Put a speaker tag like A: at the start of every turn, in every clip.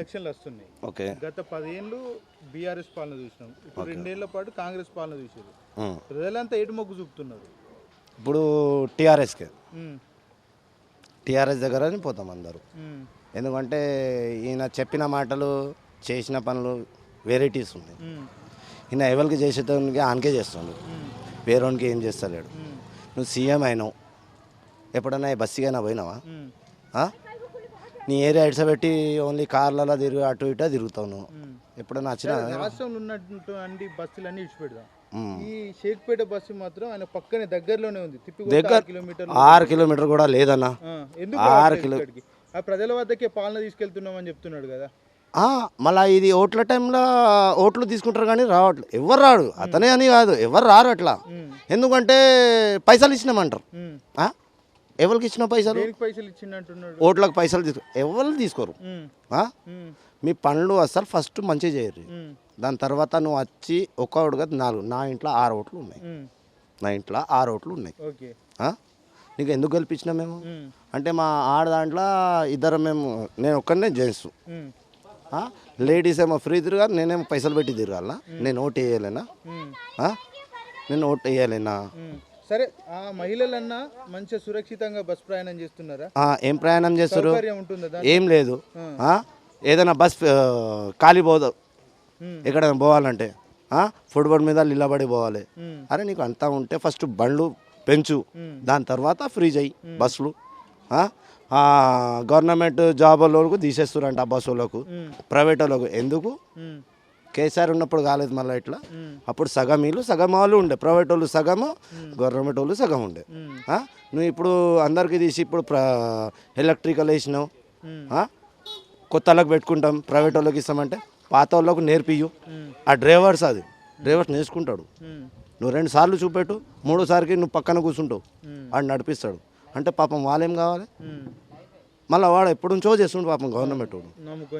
A: ఎలక్షన్లు వస్తున్నాయి.
B: ఓకే.
A: గత పదేళ్ళు బీఆర్ఎస్ పాలన చూసినాం. ఇప్పుడు రెండేళ్ళ పాటు కాంగ్రెస్ పాలన చూసారు. ప్రజలంతా ఎటు మొగ్గు చూపుతున్నారు?
B: ఇప్పుడు టీఆర్ఎస్కే. టీఆర్ఎస్ దగ్గర పోతాం అందరూ. ఎందుకంటే ఈయన చెప్పిన మాటలు చేసిన పనులు వెరైటీస్ ఉన్నాయి. ఈయన ఎవరికి చేసేటానికి ఆనకే చేస్తుండు. వేరేవానికి ఏం చేస్తలేడు. నువ్వు సీఎం అయినావు. ఎప్పుడన్నా బస్సుకైనా పోయినావా? నీ ఏరియా ఇడ్సబెట్టి ఓన్లీ కార్లలో తిరిగి అటు ఇటు తిరుగుతావు నువ్వు.
A: ఉమ్.
B: ఎప్పుడన్నా వచ్చినా
A: రాష్ట్రంలో బస్సులన్నీ ఇచ్చిపెడదాం
B: ఉమ్.
A: ఈ షేక్పేట బస్సు మాత్రం ఆయన పక్కనే దగ్గరలోనే ఉంది
B: దగ్గర
A: ఆరు కిలోమీటర్లు
B: ఆరు కిలోమీటర్ కూడా లేదన్నా. ఆరు
A: రావట్లేదు
B: కిలో-
A: ఇక్కడికి? ఆ ప్రజల వద్దకే పాలన తీసుకెళ్తున్నామని చెప్తున్నాడు కదా.
B: మళ్ళా ఇది ఓట్ల టైంలో ఓట్లు తీసుకుంటారు కానీ రావట్లేదు ఎవరు రాడు. అతనే అని కాదు. ఎవరు రారు అట్లా. ఎందుకంటే పైసలు ఇచ్చినామంటారు? ఎవరికి ఇచ్చిన పైసలు?
A: పైసలు ఇచ్చిందంటున్నాడు
B: ఓట్లకు పైసలు తీసుకో ఎవరు తీసుకోరు. మీ పనులు అసలు ఫస్ట్ మంచిగా చేయరు దాని తర్వాత నువ్వు వచ్చి ఒక్క ఓటు కాదు నాలుగు నా ఇంట్లో ఆరు ఓట్లు ఉన్నాయి. నా ఇంట్లో ఆరు ఓట్లు ఉన్నాయి? నీకు ఎందుకు గెలిపించినా మేము? అంటే మా ఆడ దాంట్లో ఇద్దరు మేము నేను ఒక్కనే జెంట్స్. లేడీస్ ఏమో ఫ్రీ తిరగాలి నేనేమో పైసలు పెట్టి తిరగాల నేను ఓటు వేయలేనా? నేను ఓటు వేయలేనా.
A: సరే ఆ మహిళలన్నా మంచిగా సురక్షితంగా బస్ ప్రయాణం చేస్తున్నారా?
B: ఏం ప్రయాణం చేస్తారు? ఏం లేదు? ఏదైనా బస్ ఖాళీ పోదు.
A: ఉమ్,
B: ఎక్కడైనా పోవాలంటే? ఫుట్బాల్ మీద నిలబడి పోవాలి. అరే నీకు అంతా ఉంటే ఫస్ట్ బండ్లు పెంచు. దాని తర్వాత ఫ్రీ చేయి బస్సులు. గవర్నమెంట్ జాబ్ వాళ్ళకు తీసేస్తారంట ఆ బస్సు వాళ్ళకు
A: ఉమ్,
B: ప్రైవేట్ వాళ్ళకు ఎందుకు కేసీఆర్ ఉన్నప్పుడు కాలేదు మళ్ళీ ఇట్లా. అప్పుడు సగం వీళ్ళు సగం వాళ్ళు ఉండే. ప్రైవేట్ వాళ్ళు సగము గవర్నమెంట్ వాళ్ళు సగం ఉండే? నువ్వు ఇప్పుడు అందరికీ తీసి ఇప్పుడు ఎలక్ట్రికల్ వేసినావు? కొత్త వాళ్ళకి పెట్టుకుంటాం ప్రైవేట్ వాళ్ళకి ఇస్తామంటే పాత వాళ్ళకు నేర్పియ్యు.
A: ఉమ్,
B: ఆ డ్రైవర్స్ అది. డ్రైవర్స్ నేర్చుకుంటాడు. నువ్వు రెండు సార్లు చూపెట్టు మూడోసారికి నువ్వు పక్కన కూర్చుంటావు. వాడు నడిపిస్తాడు. అంటే పాపం వాళ్ళేం కావాలి. మళ్ళీ వాడు ఎప్పుడు నుంచో చేస్తుండు పాపం గవర్నమెంట్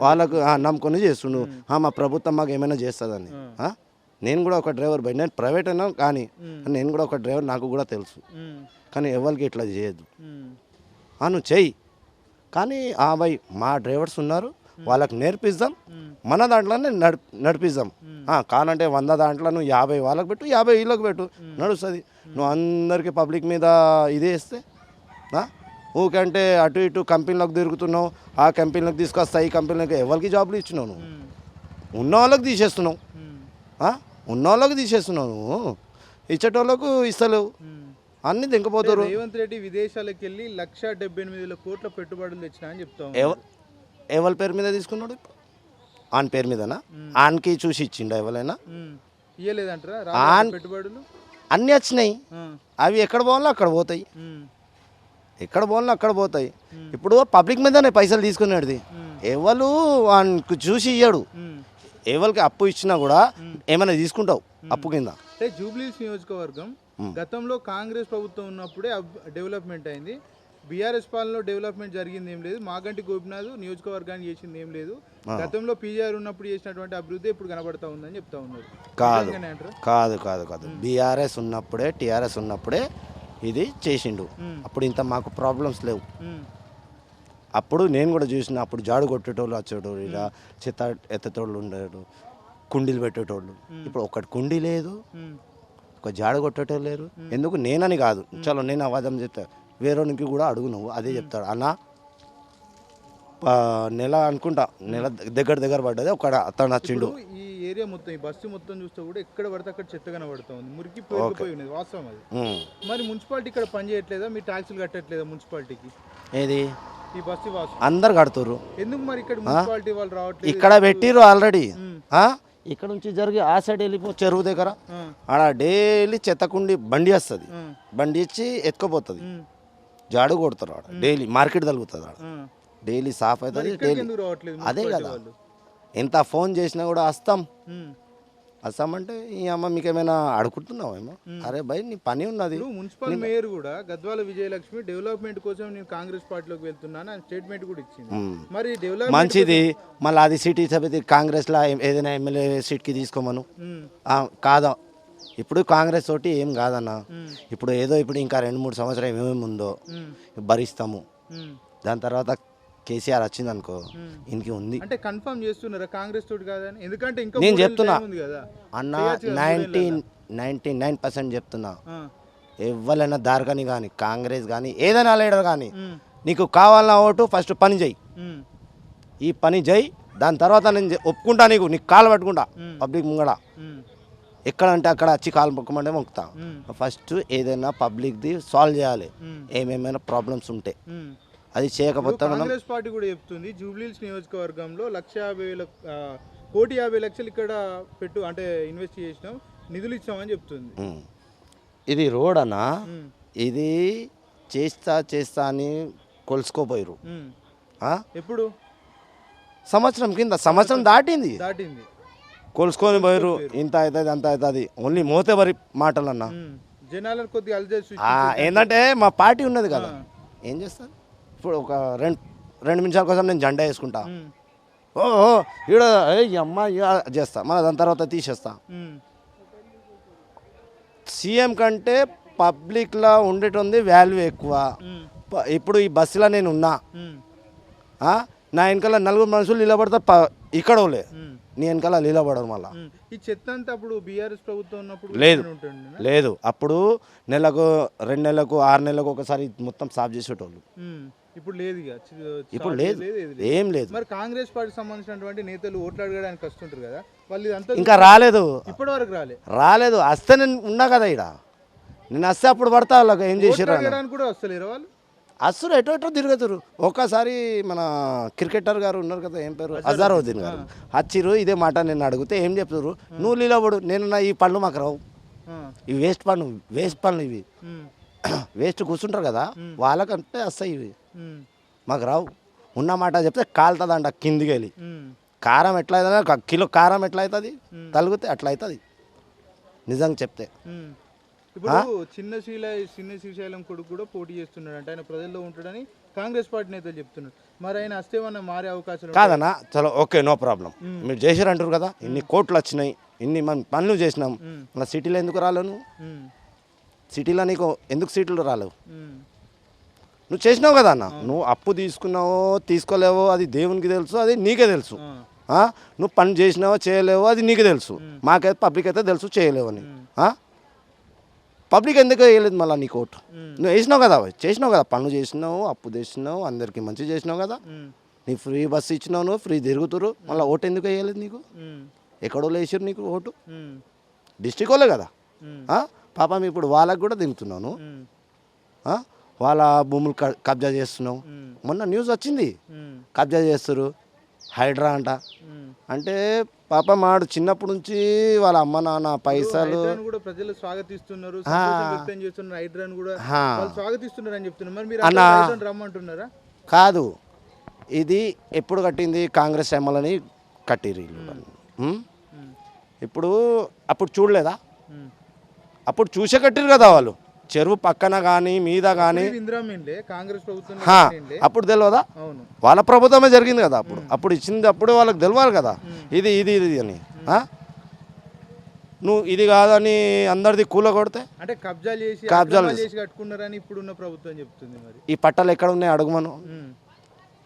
B: వాళ్ళకు నమ్ముకొని చేస్తుండు. ఆ, మా ప్రభుత్వం మాకు ఏమైనా చేస్తుందని? నేను కూడా ఒక డ్రైవర్ బై నేను ప్రైవేట్ అయినా కానీ నేను కూడా ఒక డ్రైవర్ నాకు కూడా తెలుసు. కానీ ఎవరికి ఇట్లా చేయొద్దు. నువ్వు చెయ్యి. కానీ ఆ బై మా డ్రైవర్స్ ఉన్నారు. వాళ్ళకి నేర్పిద్దాం. మన దాంట్లోనే నడి నడిపిద్దాం. కానంటే వంద దాంట్లో నువ్వు యాభై వాళ్ళకి పెట్టు యాభై వీళ్ళకి పెట్టు. నడుస్తుంది. నువ్వు అందరికీ పబ్లిక్ మీద ఇదే ఇస్తే? ఊకంటే అటు ఇటు కంపెనీలకు తిరుగుతున్నావు ఆ కంపెనీలకు తీసుకొస్తా ఈ కంపెనీలకు ఎవరికి జాబులు ఇచ్చినావు నువ్వు? ఉన్న వాళ్ళకి తీసేస్తున్నావు? ఉన్న వాళ్ళకి తీసేస్తున్నావు నువ్వు? ఇచ్చేటోళ్ళకు ఇస్తలేవు. అన్ని దింకపోతారు
A: రేవంత్ రెడ్డి విదేశాలకు వెళ్ళి లక్ష డెబ్బై ఎనిమిది వేల కోట్ల పెట్టుబడులు తెచ్చినా అని చెప్తా
B: ఎవరి పేరు మీద తీసుకున్నాడు ఆన్ పేరు మీదనా? ఆన్కి చూసి ఇచ్చిండు ఎవరైనా?
A: ఇయ్యలేదంటారా? పెట్టుబడులు?
B: అన్నీ వచ్చినాయి. అవి ఎక్కడ పోవాలో అక్కడ పోతాయి. ఎక్కడ పోవాలో అక్కడ పోతాయి. ఇప్పుడు పబ్లిక్ మీదనే పైసలు తీసుకునేది ఎవరు వానికి చూసి ఇయ్యడు. ఎవరికి అప్పు ఇచ్చినా కూడా ఏమైనా తీసుకుంటావు అప్పు కింద.
A: అంటే జూబ్లీస్ నియోజకవర్గం గతంలో కాంగ్రెస్ ప్రభుత్వం ఉన్నప్పుడే డెవలప్మెంట్ అయింది. బీఆర్ఎస్ పాలనలో డెవలప్మెంట్ జరిగింది ఏం లేదు. మాగంటి గోపినాథ్ నియోజకవర్గానికి చేసింది ఏం లేదు. గతంలో పీజీఆర్ ఉన్నప్పుడు చేసినటువంటి అభివృద్ధి ఇప్పుడు కనబడతా ఉందని చెప్తా ఉన్నారు.
B: కాదు. కాదు కాదు కాదు. బీఆర్ఎస్ ఉన్నప్పుడే టీఆర్ఎస్ ఉన్నప్పుడే ఇది చేసిండు. అప్పుడు ఇంత మాకు ప్రాబ్లమ్స్ లేవు. అప్పుడు నేను కూడా చూసిన అప్పుడు జాడు కొట్టేటోళ్ళు వచ్చేటోళ్ళు ఇలా చెత్త ఎత్తేటోళ్ళు ఉండేటోళ్ళు కుండీలు పెట్టేటోళ్ళు. ఇప్పుడు ఒకటి కుండీ లేదు ఒక జాడ కొట్టేటోళ్ళు లేరు. ఎందుకు? నేనని కాదు. చలో నేను అవాదం చెప్తా. వేరేనికి కూడా అడుగు నువ్వు అదే చెప్తాడు. అన్న ప- నెల అనుకుంటా నెల దగ్గర దగ్గర పడ్డది ఒక అతను వచ్చిండు.
A: ఈ ఏరియా మొత్తం ఈ బస్సు మొత్తం చూస్తే కూడా ఎక్కడ పడితే అక్కడ చెత్త కనబడతా ఉంది. మురికి పేరుకుపోయి ఉన్నది వాస్తవం అది. మరి మున్సిపాలిటీ ఇక్కడ పని చేయట్లేదా? మీ ట్యాక్సులు కట్టట్లేదా మున్సిపాలిటీకి?
B: ఏది?
A: ఈ బస్సు వాసు.
B: అందరు కడుతుర్రు.
A: ఎందుకు మరి ఇక్కడ మున్సిపాలిటీ వాళ్ళు రావట్లేదు?
B: ఇక్కడ పెట్టిర్రు ఆల్రెడీ. ఇక్కడ నుంచి జరిగి ఆ సైడ్ వెళ్ళిపో చెరువు దగ్గర. ఆడ డైలీ చెత్తకుండి బండి వస్తుంది. బండి ఇచ్చి ఎత్తుకుపోతుంది. జాడు కొడతారు ఆడ. డైలీ మార్కెట్ తగులుతుంది ఆడ. డైలీ సాఫ్ అవుతుంది డైలీ. అదే కదా. ఎంత ఫోన్ చేసినా కూడా వస్తాం. వస్తామంటే ఈ అమ్మ మీకు ఏమైనా అడుగుతున్నావేమో అరే భయ్ నీ పని ఉన్నది.
A: మున్సిపల్ మేయర్ కూడా గద్వాల విజయలక్ష్మి డెవలప్మెంట్ కోసం నేను కాంగ్రెస్ పార్టీలోకి వెళ్తున్నాను అని స్టేట్మెంట్ కూడా ఇచ్చింది. మరి డెవలప్
B: మంచిది. మళ్ళీ అది సీట్ ఇస్తే కాంగ్రెస్లో ఏదైనా ఎమ్మెల్యే సీట్కి తీసుకోమను. కాదా? ఇప్పుడు కాంగ్రెస్ తోటి ఏం కాదన్న. ఇప్పుడు ఏదో ఇప్పుడు ఇంకా రెండు మూడు సంవత్సరం ఏమేమి ఉందో భరిస్తాము. దాని తర్వాత కేసీఆర్ వచ్చింది అనుకో. ఇంకి ఉంది.
A: అంటే కన్ఫర్మ్ చేస్తున్నారా? కాంగ్రెస్ తోటి కాదని? ఎందుకంటే ఇంకా
B: నేను చెప్తున్నా. అన్న
A: చేయొచ్చు కదా
B: నైంటీ
A: మూడేళ్ళలో.
B: నైంటీ నైన్ పర్సెంట్ చెప్తున్నా. ఎవరైనా దార్కని కానీ కాంగ్రెస్ కానీ ఏదైనా లీడర్ కానీ నీకు కావాలన్న ఓటు ఫస్ట్ పని చేయి.
A: ఉమ్,
B: ఈ పని చేయి దాని తర్వాత నేను ఒప్పుకుంటా నీకు నీకు కాలు పట్టుకుంటా. పబ్లిక్ ముంగడ. ఎక్కడంటే అక్కడ వచ్చి కాలు మొక్కమంటే మొక్కుతా. ఫస్ట్ ఏదైనా పబ్లిక్ది సాల్వ్ చేయాలి. ఏమేమైనా ప్రాబ్లమ్స్ ఉంటే. అది చేయకపోతే
A: కాంగ్రెస్ పార్టీ కూడా చెప్తుంది జూబ్లీహిల్స్ నియోజకవర్గంలో లక్ష యాభై వేల కోటి యాభై లక్షలు ఇక్కడ పెట్టు అంటే ఇన్వెస్ట్ చేసినాం నిధులు ఇచ్చామని చెప్తుంది.
B: ఇది రోడ్ అన్నా ఇది చేస్తా చేస్తా అని కొలుసుకోపోయారు?
A: ఎప్పుడు?
B: సంవత్సరం కింద సంవత్సరం దాటింది.
A: దాటింది.
B: కొలుసుకొని పోయారు ఇంత అవుతుంది అంత అవుతుంది. ఓన్లీ మోతేవరి మాటలు అన్న.
A: జనాలను కొద్దిగా
B: ఏంటంటే మా పార్టీ ఉన్నది కదా. ఏం చేస్తారు? ఇప్పుడు ఒక రెండు రెండు నిమిషాల కోసం నేను జెండా వేసుకుంటా. ఓ ఈడ అమ్మ చేస్తా. మళ్ళీ దాని తర్వాత తీసేస్తా. సీఎం కంటే పబ్లిక్లో ఉండేటుంది వాల్యూ ఎక్కువ. ఇప్పుడు ఈ బస్సులో నేను ఉన్నా? నా వెనకాల నలుగురు మనుషులు నిలబడతా ఇక్కడ నీ వెనకాల నిలబడరు మళ్ళా.
A: ఈ చెత్త అంతా అప్పుడు బీఆర్ఎస్ ప్రభుత్వం ఉన్నప్పుడు
B: లేదు. లేదు. అప్పుడు నెలకు రెండు నెలలకు ఆరు నెలలకు ఒకసారి మొత్తం సాఫ్ చేసేటోళ్ళు.
A: ఇప్పుడు లేదు
B: ఇప్పుడు లేదు. ఏం లేదు.
A: మరి కాంగ్రెస్ పార్టీకి సంబంధించినటువంటి నేతలు ఓట్లు అడగడానికి వస్తుంటారు కదా వాళ్ళు
B: ఇంకా రాలేదు.
A: ఇప్పటి వరకు రాలే.
B: రాలేదు. వస్తే నేను ఉన్నా కదా ఇక్కడ నేను వస్తే అప్పుడు పడతా వాళ్ళకి ఏం
A: అడగడానికి కూడా వస్తలేరు వాళ్ళు?
B: అస్సురు ఎటో ఎటో తిరుగుతారు. ఒక్కసారి మన క్రికెటర్ గారు ఉన్నారు కదా ఏం పేరు? అజారుద్దీన్ గారు. వచ్చిర్రు ఇదే మాట నేను అడిగితే ఏం చెప్తారు? నువ్వు లీలబడు నేను నా ఈ పళ్ళు మాకు రావు. ఇవి వేస్ట్ పళ్ళు వేస్ట్ పళ్ళు ఇవి. వేస్ట్ కూర్చుంటారు కదా వాళ్ళకంటే వస్తాయి ఇవి. మాకు రావు. ఉన్న మాట చెప్తే కాలుతుందంట కిందికి వెళ్ళి. కారం ఎట్లా అవుతుంది కిలో కారం ఎట్లా అవుతుంది తలిగితే అట్లా అవుతుంది నిజంగా చెప్తే.
A: ఇప్పుడు చిన్న శ్రీల చిన్న శ్రీశైలం కొడుకు కూడా పోటీ చేస్తున్నాడు అంటే ఆయన ప్రజల్లో ఉంటాడని కాంగ్రెస్ పార్టీ నేతలు చెప్తున్నారు. మరి ఆయన వస్తేమన్నా మారే అవకాశాలు ఉంటాయా?
B: కాదన్నా చలో ఓకే నో ప్రాబ్లం. మీరు చేసారు అంటారు కదా ఇన్ని కోట్లు వచ్చినాయి ఇన్ని మనం పనులు చేసినాం. మళ్ళీ సిటీలో ఎందుకు
A: ఉమ్.
B: సిటీలో నీకు ఎందుకు సీట్లు రాలేవు. నువ్వు చేసినావు కదా అన్న. నువ్వు అప్పు తీసుకున్నావో తీసుకోలేవో అది దేవునికి తెలుసు అది నీకే తెలుసు? నువ్వు పని చేసినావో చేయలేవో అది నీకు తెలుసు. మాకైతే పబ్లిక్ అయితే తెలుసు చేయలేవని? పబ్లిక్ ఎందుకు వేయలేదు మళ్ళీ నీకు ఓటు. నువ్వు వేసినావు కదా చేసినావు కదా పనులు చేసినావు అప్పు చేసినావు అందరికీ మంచి చేసినావు కదా. నీ ఫ్రీ బస్సు ఇచ్చినావు నువ్వు ఫ్రీ తిరుగుతురు మళ్ళీ ఓటు ఎందుకు వేయలేదు నీకు. ఎక్కడో వేసారు నీకు ఓటు. డిస్టిక్ వాళ్ళే కదా? పాపం ఇప్పుడు వాళ్ళకు కూడా దిగుతున్నాను? వాళ్ళ భూములు కబ్జా చేస్తున్నావు. మొన్న న్యూస్ వచ్చింది. కబ్జా చేస్తారు హైడ్రా అంట. అంటే పాప మాడు చిన్నప్పటి నుంచి వాళ్ళ అమ్మ నాన్న పైసలు
A: ప్రజలు స్వాగతిస్తున్నారు స్వాగతిస్తున్నారు అని చెప్తున్నారు. మరి మీరు రమ్మంటున్నారా?
B: కాదు. ఇది ఎప్పుడు కట్టింది? కాంగ్రెస్ ఎమ్మెల్యేని కట్టిరు. ఇప్పుడు అప్పుడు చూడలేదా. అప్పుడు చూసే కట్టిరు కదా వాళ్ళు. చెరువు పక్కన కానీ మీద కానీ. అప్పుడు తెలియదా వాళ్ళ ప్రభుత్వమే జరిగింది కదా అప్పుడు. అప్పుడు ఇచ్చింది అప్పుడు వాళ్ళకి తెలియాలి కదా. ఇది ఇది ఇది అని? నువ్వు ఇది కాదని అందరిది కూల కొడితే
A: అంటే కబ్జాలు చేసి
B: కబ్జాలు
A: చేసి. కట్టుకున్నారని ఇప్పుడున్న ప్రభుత్వం చెప్తుంది మరి.
B: ఈ పట్టాలు ఎక్కడ ఉన్నాయి అడుగుమను.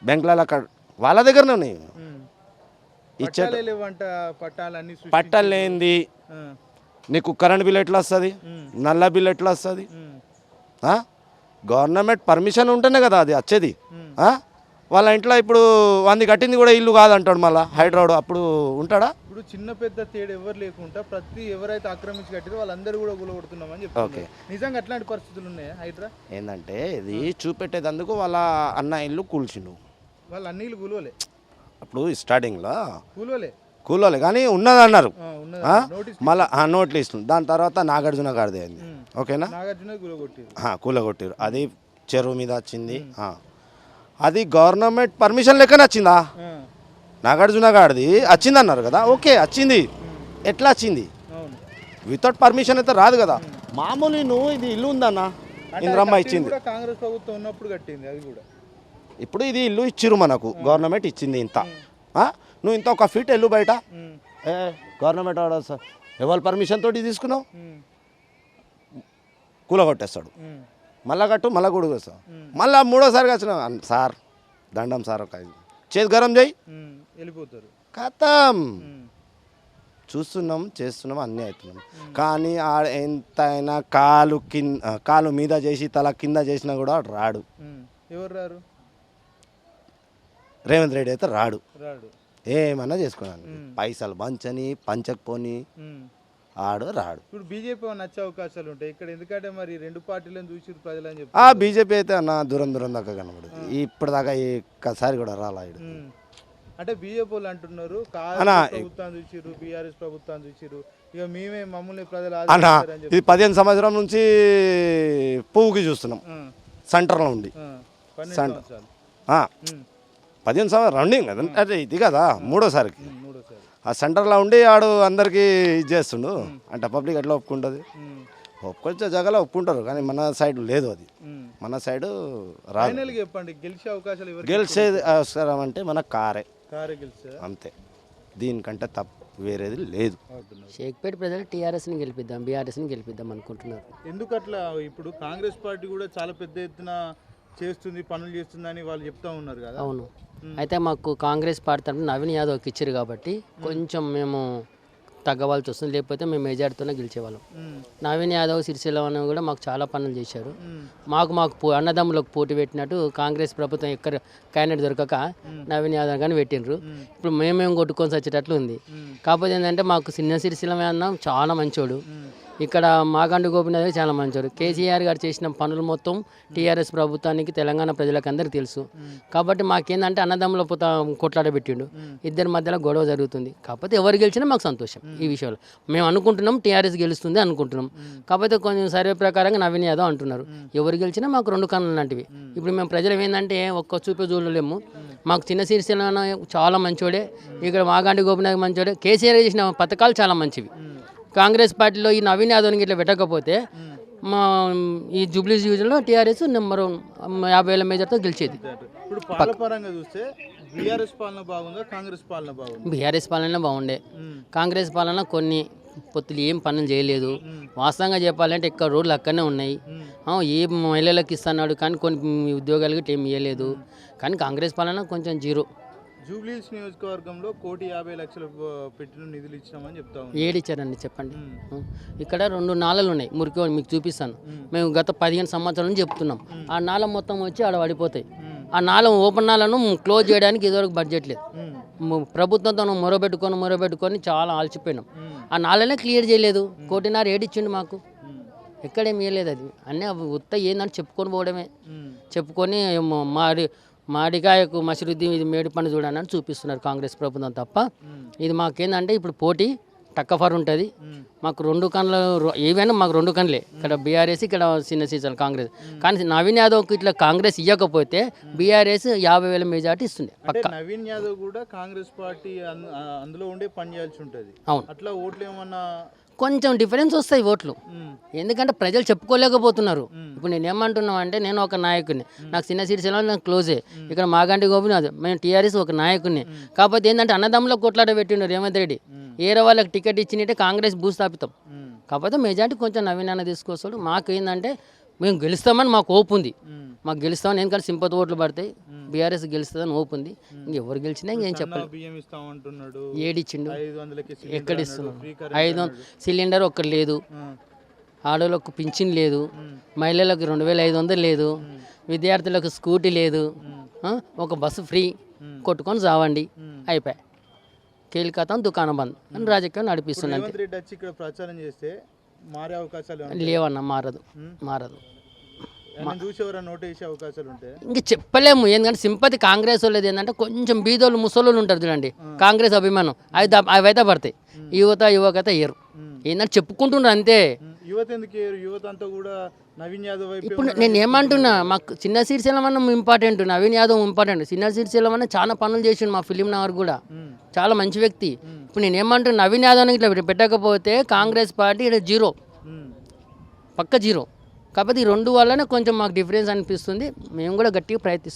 B: బ్యాంకులలో అక్కడ వాళ్ళ దగ్గరనే ఉన్నాయి. ఇచ్చే
A: పట్టాలే
B: లేనిది. నీకు కరెంట్ బిల్ ఎట్లా వస్తుంది. నల్ల బిల్ ఎట్లా వస్తుంది. గవర్నమెంట్ పర్మిషన్ ఉంటేనే కదా అది వచ్చేది? వాళ్ళ ఇంట్లో ఇప్పుడు వంది కట్టింది కూడా ఇల్లు కాదంటాడు మళ్ళీ హైదరాబాద్ అప్పుడు ఉంటాడా?
A: ఇప్పుడు చిన్న పెద్ద తేడా ఎవరు లేకుండా ప్రతి ఎవరైతే ఆక్రమించి కట్టారో వాళ్ళందరూ కూడా కూలగొడుతున్నామని చెప్తున్నారు. నిజంగా అట్లాంటి పరిస్థితులు ఉన్నాయా హైడ్రా
B: ఏంటంటే ఇది చూపెట్టేదందుకు వాళ్ళ అన్న ఇల్లు కూల్చిండు.
A: వాళ్ళు అన్నీళ్ళు కూలవలే
B: అప్పుడు స్టార్టింగ్లో
A: కూలవలే
B: కూలోలే కానీ ఉన్నదన్నారు.
A: ఉన్నది? నోటీస్
B: మళ్ళా నోట్లు ఇస్తుంది. దాని తర్వాత నాగార్జున గారిది అయింది. ఓకేనా?
A: కూలగొట్టారు.
B: అది చెరువు మీద వచ్చింది. అది గవర్నమెంట్ పర్మిషన్ లెక్కనే వచ్చిందా? నాగార్జున గారిది వచ్చింది అన్నారు కదా ఓకే వచ్చింది. ఎట్లా వచ్చింది? వితౌట్ పర్మిషన్ అయితే రాదు కదా. మామూలు నువ్వు ఇది ఇల్లు ఉందన్న. ఇంద్రమ్మ ఇచ్చింది.
A: కాంగ్రెస్ ప్రభుత్వం ఉన్నప్పుడు కట్టింది అది కూడా.
B: ఇప్పుడు ఇది ఇల్లు ఇచ్చిరు మనకు. గవర్నమెంట్ ఇచ్చింది ఇంత. ఆ? నువ్వు ఇంత ఒక ఫీట్ వెళ్ళు బయట. ఏ గవర్నమెంట్ ఆర్డర్ సార్ ఎవరి పర్మిషన్ తోటి తీసుకున్నావు. కూలగొట్టేస్తాడు. మళ్ళా కట్టు మళ్ళా కూడా వస్తావు మళ్ళా మూడోసారి వచ్చిన సార్ దండం సార్ ఒక చేతి గరం చేయి.
A: వెళ్ళిపోతారు.
B: కథం చూస్తున్నాం చేస్తున్నాం అన్నీ అవుతున్నాం కానీ ఆడ ఎంతైనా కాలు కింద కాలు మీద చేసి తల కింద చేసినా కూడా రాడు.
A: ఎవరు రారు?
B: రేవంత్ రెడ్డి అయితే రాడు.
A: రాడు.
B: ఏమన్నా చేసుకున్నాను పైసలు పంచని పంచకపోని. ఆడు రాడు.
A: ఇప్పుడు బీజేపీ నచ్చే అవకాశాలు ఉంటాయి? ఇక్కడ ఎందుకంటే మరి రెండు పార్టీలను చూసి ప్రజలు అని
B: ఆ
A: చెప్పి
B: బీజేపీ అయితే అన్న దూరం దూరం దాకా కనబడుతుంది ఇప్పటిదాకా ఒక్కసారి కూడా రాలా ఈడు.
A: ఉమ్. అంటే బీజేపీ వాళ్ళు అంటున్నారు ప్రభుత్వాన్ని చూసిర్రు బీఆర్ఎస్ ప్రభుత్వాన్ని చూసిర్రు. ఇక మేమే మమ్మల్ని ప్రజలు
B: అన్న ఇది పదిహేను సంవత్సరం నుంచి పువ్వుకి చూస్తున్నాం.
A: ఆ,
B: సెంటర్లో ఉండి.
A: ఆ, సంవత్సరాలు
B: పదిహేను సంవత్సరం రన్నింగ్ కదా అదే ఇది కదా మూడోసారికి. ఆ సెంటర్లో ఉండి ఆడు అందరికీ ఇది చేస్తుండు. అంటే పబ్లిక్ ఎట్లా ఒప్పుకుంటుంది? ఒప్పుకొచ్చే జగలో ఒప్పుకుంటారు కానీ మన సైడ్ లేదు అది. మన సైడు రాదు.
A: చెప్పండి గెలిచే అవకాశాలు
B: అవసరం అంటే మన కారే.
A: కారే గెలిచా?
B: అంతే. దీనికంటే తప్పు వేరేది లేదు.
C: షేక్పేట ప్రజలు టీఆర్ఎస్ని గెలిపిద్దాం బీఆర్ఎస్ని గెలిపిద్దాం అనుకుంటున్నారు.
A: ఎందుకు అట్లా ఇప్పుడు కాంగ్రెస్ పార్టీ కూడా చాలా పెద్ద ఎత్తున చేస్తుంది పనులు చేస్తుందని వాళ్ళు చెప్తా ఉన్నారు కదా.
C: అవును. అయితే మాకు కాంగ్రెస్ పార్టీ తరఫున నవీన్ యాదవ్కి ఇచ్చారు కాబట్టి కొంచెం మేము తగ్గవలసి వస్తుంది. లేకపోతే మేము మెజార్టీతోనే గెలిచేవాళ్ళం. నవీన్ యాదవ్ సిరిసిల్ల కూడా మాకు చాలా పనులు చేశారు. మాకు మాకు పో- అన్నదమ్ములకు పోటీ పెట్టినట్టు కాంగ్రెస్ ప్రభుత్వం ఎక్కడ క్యాండిడేట్ దొరకక నవీన్ యాదవ్ కానీ పెట్టిండ్రు ఇప్పుడు మేమేం కొట్టుకొని వచ్చేటట్లు ఉంది. కాకపోతే ఏంటంటే మాకు చిన్న సిరిసిల్ల అన్న చాలా మంచోడు. ఇక్కడ మాగండు గోపినాథ్ చాలా మంచోడు. కేసీఆర్ గారు చేసిన పనులు మొత్తం టీఆర్ఎస్ ప్రభుత్వానికి తెలంగాణ ప్రజలకు అందరికీ తెలుసు. కాబట్టి మాకేందంటే అన్నదమ్ముల పుత కొట్లాడబెట్టిండు. ఇద్దరి మధ్యలో గొడవ జరుగుతుంది. కాకపోతే ఎవరు గెలిచినా మాకు సంతోషం ఈ విషయంలో. మేము అనుకుంటున్నాం టీఆర్ఎస్ గెలుస్తుంది అనుకుంటున్నాం. కాకపోతే కొంచెం సర్వే ప్రకారంగా నవీన్ యాదవ్ అంటున్నారు. ఎవరు గెలిచినా మాకు రెండు కన్నులు లాంటివి. ఇప్పుడు మేము ప్రజలు ఏంటంటే ఒక్క చూపే చూడలేము మాకు చిన్న సిరిసిల్ల చాలా మంచోడే. ఇక్కడ మాగాండి గోపినాథ్ మంచోడే. కేసీఆర్ చేసిన పథకాలు చాలా మంచివి. కాంగ్రెస్ పార్టీలో ఈ నవీన్ యాదవ్ని ఇట్లా పెట్టకపోతే మా ఈ జూబ్లీ డివిజన్లో టీఆర్ఎస్ నెంబర్ యాభై వేల మేజర్తో గెలిచేది.
A: ఇప్పుడు చూస్తే బీఆర్ఎస్ పాలన బాగుందా కాంగ్రెస్ పాలన బాగుందా?
C: బీఆర్ఎస్ పాలన బాగుండే. కాంగ్రెస్ పాలన కొన్ని పొత్తులు ఏం పనులు చేయలేదు. వాస్తవంగా చెప్పాలంటే ఇక్కడ రోడ్లు అక్కడనే ఉన్నాయి. ఏ మహిళలకు ఇస్తున్నాడు కానీ కొన్ని ఉద్యోగాలకి ఏం ఇవ్వలేదు కానీ కాంగ్రెస్ పాలన కొంచెం జీరో.
A: జూబ్లీహిల్స్ నియోజకవర్గంలో కోటి యాభై లక్షలు పెట్టిన నిధులు ఇచ్చినామని చెప్తా ఉన్నారు.
C: ఏడిచ్చారండి చెప్పండి. ఇక్కడ రెండు నాళలు ఉన్నాయి మురికి మీకు చూపిస్తాను. మేము గత పదిహేను సంవత్సరాల నుంచి చెప్తున్నాం. ఆ నాళం మొత్తం వచ్చి ఆడ పడిపోతాయి. ఆ నాళం ఓపెన్ నాలను క్లోజ్ చేయడానికి ఇదివరకు బడ్జెట్ లేదు. ము- ప్రభుత్వంతో మొరబెట్టుకొని మొరబెట్టుకొని చాలా ఆల్చిపోయినాం ఆ నాళనే క్లియర్ చేయలేదు. కోటిన్నర ఏడిచ్చిండు మాకు. ఎక్కడేం ఇవ్వలేదు అది. అన్నీ ఉత్త ఏందని చెప్పుకొని పోవడమే. చెప్పుకొని మాడి మాడికాయకు మసిరుద్ది ఇది మేడి పండు చూడని అని చూపిస్తున్నారు కాంగ్రెస్ ప్రభుత్వం తప్ప. ఇది మాకేందంటే ఇప్పుడు పోటీ టక్కఫర్ ఉంటుంది. మాకు రెండు కన్నులు ఏవైనా మాకు రెండు కన్నులే. ఇక్కడ బీఆర్ఎస్ ఇక్కడ చిన్న సీజన్ కాంగ్రెస్. కానీ నవీన్ యాదవ్కి ఇట్లా కాంగ్రెస్ ఇవ్వకపోతే బీఆర్ఎస్ యాభై వేల మెజార్టీ ఇస్తుంది పక్క.
A: నవీన్ యాదవ్ కూడా కాంగ్రెస్ పార్టీ అందులో ఉండే పని చేయాల్సి ఉంటుంది.
C: అవును.
A: అట్లా ఓట్లు ఏమన్నా
C: కొంచెం డిఫరెన్స్ వస్తాయి ఓట్లు. ఎందుకంటే ప్రజలు చెప్పుకోలేకపోతున్నారు. ఇప్పుడు నేను ఏమంటున్నా అంటే నేను ఒక నాయకుడిని నాకు చిన్న సీట్స్ నాకు క్లోజే ఇక్కడ మాగంటి గోపినాథ్ మేము టీఆర్ఎస్ ఒక నాయకుడిని కాకపోతే ఏంటంటే అన్నదమ్ములో కొట్లాట పెట్టిండు రేవంత్ రెడ్డి. ఏరే వాళ్ళకి టికెట్ ఇచ్చినట్టే కాంగ్రెస్ భూస్థాపితం. కాకపోతే మెజార్టీ కొంచెం నవీనాన్న తీసుకొస్తాడు. మాకు ఏంటంటే మేము గెలుస్తామని మాకు ఓపు ఉంది. మాకు గెలుస్తామని ఎందుకంటే సింపతి ఓట్లు పడతాయి. బీఆర్ఎస్ గెలుస్తుందని ఓపు ఉంది. ఇంకెవరు గెలిచినా ఇంకేం చెప్పాలి. ఏడిచ్చిండు ఎక్కడ
A: ఫ్రీ
C: ఐదు సిలిండర్ ఒక్కటి లేదు. ఆడవాళ్ళకు పింఛన్ లేదు. మహిళలకు రెండు వేల ఐదు వందలు లేదు. విద్యార్థులకు స్కూటీ లేదు. ఒక బస్సు ఫ్రీ. కొట్టుకొని చావండి. అయిపోయి. కీలకతం దుకాణం బంద్. అని రాజకీయం
A: ఇక్కడ ప్రచారం చేస్తే మారే అవకాశాలు
C: లేవన్న మారదు. మారదు. ఇంక చెప్పలేము. ఎందుకంటే సింపతి కాంగ్రెస్ వాళ్ళది ఏంటంటే కొంచెం బీదోళ్ళు ముసలోళ్ళు ఉంటారు చూడండి. కాంగ్రెస్ అభిమానం. అవి ద- అవి అయితే పడతాయి. యువత యువకత ఇయ్యరు ఏంటంటే చెప్పుకుంటున్నారు అంతే.
A: యువత ఎందుకు? యువత అంతా కూడా నవీన్ యాదవ్
C: ఇప్పుడు నేను ఏమంటున్నా మాకు చిన్న సీరిశలం అన్న ఇంపార్టెంట్ నవీన్ యాదవ్ ఇంపార్టెంట్ చిన్న సీరిశలం అన్న చాలా పనులు చేసిండు మా ఫిలిం నగర్ కూడా. చాలా మంచి వ్యక్తి. ఇప్పుడు నేను ఏమంటున్నా నవీన్ యాదవ్ని ఇట్లా పెట్టకపోతే కాంగ్రెస్ పార్టీ ఇక్కడ జీరో. పక్క జీరో. కాకపోతే ఈ రెండు వల్లనే కొంచెం మాకు డిఫరెన్స్ అనిపిస్తుంది. మేము కూడా గట్టిగా ప్రయత్నిస్తున్నాం.